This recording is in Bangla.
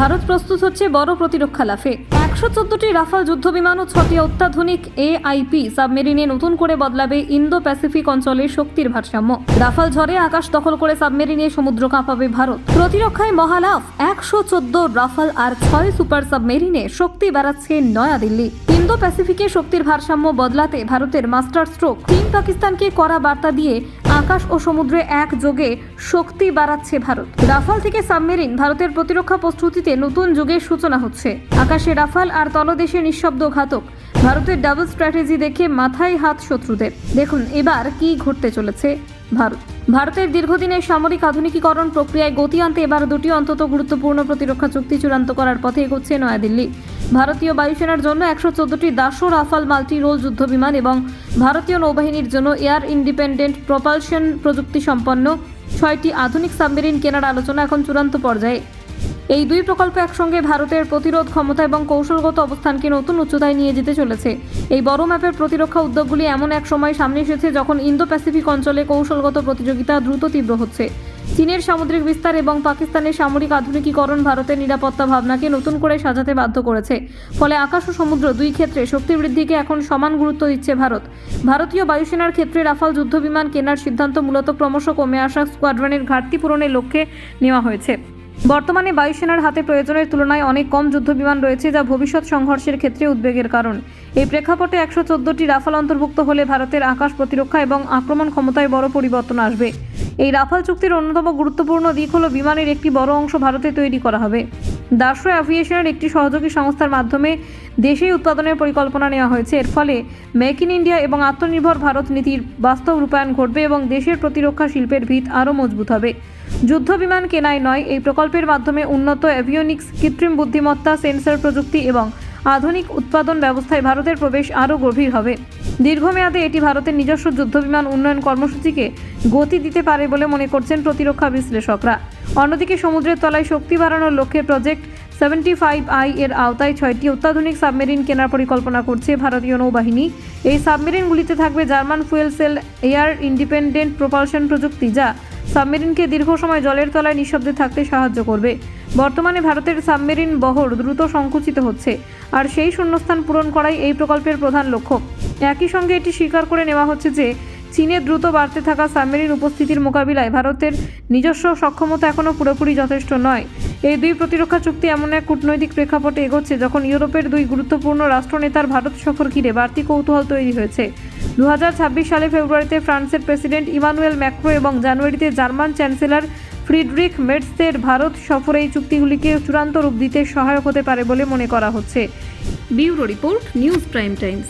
ভারত প্রস্তুত হচ্ছে বড় প্রতিরক্ষা লাফে। একশো চোদ্দটি রাফাল যুদ্ধ বিমান ও ছটি অত্যাধুনিক এআইপি সাবমেরিনে নতুন করে বদলাবে ইন্দো প্যাসিফিক অঞ্চলের শক্তির ভারসাম্য। রাফাল ঝড়ে আকাশ দখল করে সাবমেরিনে সমুদ্র কাঁপাবে ভারত। প্রতিরক্ষায় মহালাফ, একশো চোদ্দ রাফাল আর ছয় সুপার সাবমেরিনে শক্তি বাড়াচ্ছে নয়াদিল্লি। ইন্দো প্যাসিফিকে শক্তির ভারসাম্য বদলাতে ভারতের মাস্টার স্ট্রোক চীন পাকিস্তানকে করা বার্তা দিয়ে আকাশ ও সমুদ্রে একযোগে শক্তি বাড়াচ্ছে ভারত। রাফাল থেকে সাবমেরিন ভারতের প্রতিরক্ষা প্রস্তুতিতে নতুন যুগের সূচনা হচ্ছে। আকাশে রাফাল আর তলদেশে নিঃশব্দ ঘাতক। ভারতের ডাবল স্ট্র্যাটেজি দেখে মাথায় হাত শত্রুদের। দেখুন এবার কি ঘটতে চলেছে। ভারত। ভারতের দীর্ঘদিনের সামরিক আধুনিকীকরণ প্রক্রিয়ায় গতি আনতে এবার দুটি অন্তত গুরুত্বপূর্ণ প্রতিরক্ষা চুক্তি চূড়ান্ত করার পথে এগোচ্ছে নয়াদিল্লি। ভারতীয় বায়ুসেনার জন্য একশো চোদ্দটি দাসো রাফাল মাল্টি রোল যুদ্ধবিমান এবং ভারতীয় নৌবাহিনীর জন্য এয়ার ইন্ডিপেন্ডেন্ট প্রপালশন প্রযুক্তি সম্পন্ন ছয়টি আধুনিক সাবমেরিন কেনার আলোচনা এখন চূড়ান্ত পর্যায়ে। এই দুই প্রকল্প একসঙ্গে ভারতের প্রতিরোধ ক্ষমতা এবং কৌশলগত অবস্থানকে নতুন উচ্চতায় নিয়ে যেতে চলেছে। এই বড় ম্যাপের প্রতিরক্ষা উদ্যোগগুলি এমন এক সময় সামনে এসেছে যখন ইন্দো প্যাসিফিক অঞ্চলে কৌশলগত প্রতিযোগিতা দ্রুত তীব্র হচ্ছে। চীনের সামুদ্রিক বিস্তার এবং পাকিস্তানের সামরিক আধুনিকীকরণ ভারতের নিরাপত্তা ভাবনাকে নতুন করে সাজাতে বাধ্য করেছে। ফলে আকাশ ও সমুদ্র দুই ক্ষেত্রে শক্তি বৃদ্ধিকে এখন সমান গুরুত্ব দিচ্ছে ভারত। ভারতীয় বায়ুসেনার ক্ষেত্রে রাফাল যুদ্ধবিমান কেনার সিদ্ধান্ত মূলত ক্রমশ কমে আসা স্কোয়াড্রনের ঘাটতি পূরণের লক্ষ্যে নেওয়া হয়েছে। বর্তমানে বায়ুসেনার হাতে প্রয়োজনের তুলনায় অনেক কম যুদ্ধবিমান রয়েছে যা ভবিষ্যৎ সংঘর্ষের ক্ষেত্রে উদ্বেগের কারণ। এই প্রেক্ষাপটে একশো চোদ্দটি রাফাল অন্তর্ভুক্ত হলে ভারতের আকাশ প্রতিরক্ষা এবং আক্রমণ ক্ষমতায় বড় পরিবর্তন আসবে। এই রাফাল চুক্তির অন্যতম গুরুত্বপূর্ণ দিক হল বিমানের একটি বড় অংশ ভারতে তৈরি করা হবে। দাসো অ্যাভিয়েশনের একটি সহযোগী সংস্থার মাধ্যমে দেশেই উৎপাদনের পরিকল্পনা নেওয়া হয়েছে। এর ফলে মেক ইন ইন্ডিয়া এবং আত্মনির্ভর ভারত নীতির বাস্তব রূপায়ণ ঘটবে এবং দেশের প্রতিরক্ষা শিল্পের ভিত আরও মজবুত হবে। যুদ্ধ বিমান কেনায় নয়, এই প্রকল্পের মাধ্যমে উন্নত অ্যাভিওনিক্স কৃত্রিম বুদ্ধিমত্তা সেন্সর প্রযুক্তি এবং আধুনিক উৎপাদন ব্যবস্থায় ভারতের প্রবেশ আরও গভীর হবে। দীর্ঘমেয়াদে এটি ভারতের নিজস্ব যুদ্ধবিমান উন্নয়ন কর্মসূচিকে গতি দিতে পারে বলে মনে করছেন প্রতিরক্ষা বিশ্লেষকরা। অন্যদিকে সমুদ্রের তলায় শক্তি বাড়ানোর লক্ষ্যে প্রজেক্ট সেভেন্টি ফাইভ আই এর আওতায় ছয়টি অত্যাধুনিক সাবমেরিন কেনার পরিকল্পনা করছে ভারতীয় নৌবাহিনী। এই সাবমেরিনগুলিতে থাকবে German fuel cell air independent propulsion প্রযুক্তি, যা সাবমেরিনকে দীর্ঘ সময় জলের তলায় নিঃশব্দে থাকতে সাহায্য করবে। বর্তমানে ভারতের সাবমেরিন বহর দ্রুত সংকুচিত হচ্ছে, আর সেই শূন্যস্থান পূরণ করাই এই প্রকল্পের প্রধান লক্ষ্য। একই সঙ্গে এটি স্বীকার করে নেওয়া হচ্ছে যে চীনের দ্রুত বাড়তে থাকা সাবমেরিন উপস্থিতির মোকাবিলায় ভারতের নিজস্ব সক্ষমতা এখনও পুরোপুরি যথেষ্ট নয়। এই দুই প্রতিরক্ষা চুক্তি এমন এক কূটনৈতিক প্রেক্ষাপটে এগোচ্ছে যখন ইউরোপের দুই গুরুত্বপূর্ণ রাষ্ট্রনেতার ভারত সফর ঘিরে বাড়তি কৌতূহল তৈরি হয়েছে। দু হাজার ছাব্বিশ সালে ফেব্রুয়ারিতে ফ্রান্সের প্রেসিডেন্ট ইমানুয়েল ম্যাক্রো এবং জানুয়ারিতে জার্মান চ্যান্সেলর ফ্রিডরিক মেটসের ভারত সফরে এই চুক্তিগুলিকে চূড়ান্ত রূপ দিতে সহায়ক হতে পারে বলে মনে করা হচ্ছে। Bureau report, news prime times.